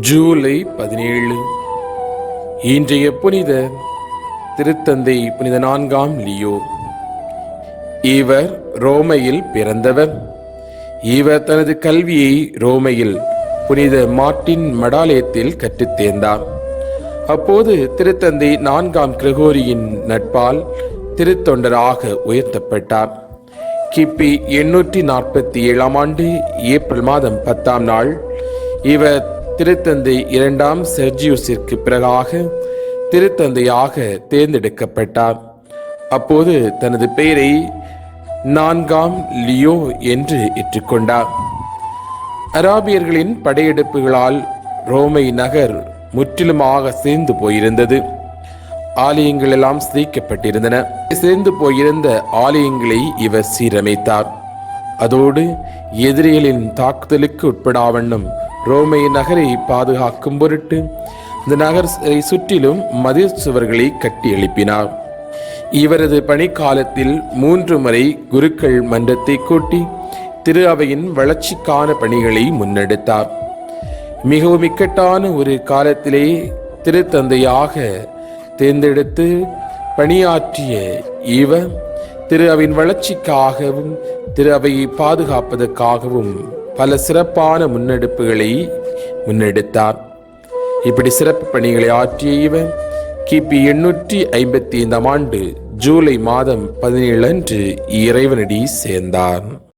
ஜூலை பதினேழு. இன்றைய புனித திருத்தந்தை புனித நான்காம் லியோ. இவர் ரோமையில் பிறந்தவர். இவர் தனது கல்வியை ரோமையில் புனித மார்ட்டின் மடாலயத்தில் கற்றுத் தேர்ந்தார். அப்போது திருத்தந்தை நான்காம் கிரகோரியின் நட்பால் திருத்தொண்டராக உயர்த்தப்பட்டார். கிபி எண்ணூற்றி நாற்பத்தி ஏழாம் ஆண்டு ஏப்ரல் மாதம் பத்தாம் நாள் இவர் திருத்தந்தை இரண்டாம் செர்ஜியூஸிற்கு பிறகாக திருத்தந்தையாக தேர்ந்தெடுக்கப்பட்டார். அப்போது தனது பெயரை நான்காம் லியோ என்று ஏற்றுக்கொண்டார். அராபியர்களின் படையெடுப்புகளால் ரோமை நகர் முற்றிலுமாக சேர்ந்து போயிருந்தது. ஆலயங்கள் எல்லாம் சிதைக்கப்பட்டிருந்தன. சேர்ந்து போயிருந்த ஆலயங்களை இவர் சீரமைத்தார். அதோடு எதிரிகளின் தாக்குதலுக்கு உட்படாவண்ணம் ரோமை நகரை பாதுகாக்கும் பொருட்டு இந்த நகரை சுற்றிலும் மதில் சுவர்களை கட்டி எழுப்பினார். இவரது பணிக்காலத்தில் மூன்று முறை குருக்கள் மன்றத்தை கூட்டி திரு அவையின் வளர்ச்சிக்கான பணிகளை முன்னெடுத்தார். மிகவும் இக்கட்டான ஒரு காலத்திலே திருத்தந்தையாக தேர்ந்தெடுத்து பணியாற்றிய இவர் திரு அவையின் வளர்ச்சிக்காகவும் திரு அவையை பாதுகாப்பதற்காகவும் பல சிறப்பான முன்னெடுப்புகளை முன்னெடுத்தார். இப்படி சிறப்பு பணிகளை ஆற்றிய இவர் கிபி எண்ணூற்றி ஐம்பத்தி ஐந்தாம் ஆண்டு ஜூலை மாதம் பதினேழு அன்று இறைவனடி சேர்ந்தார்.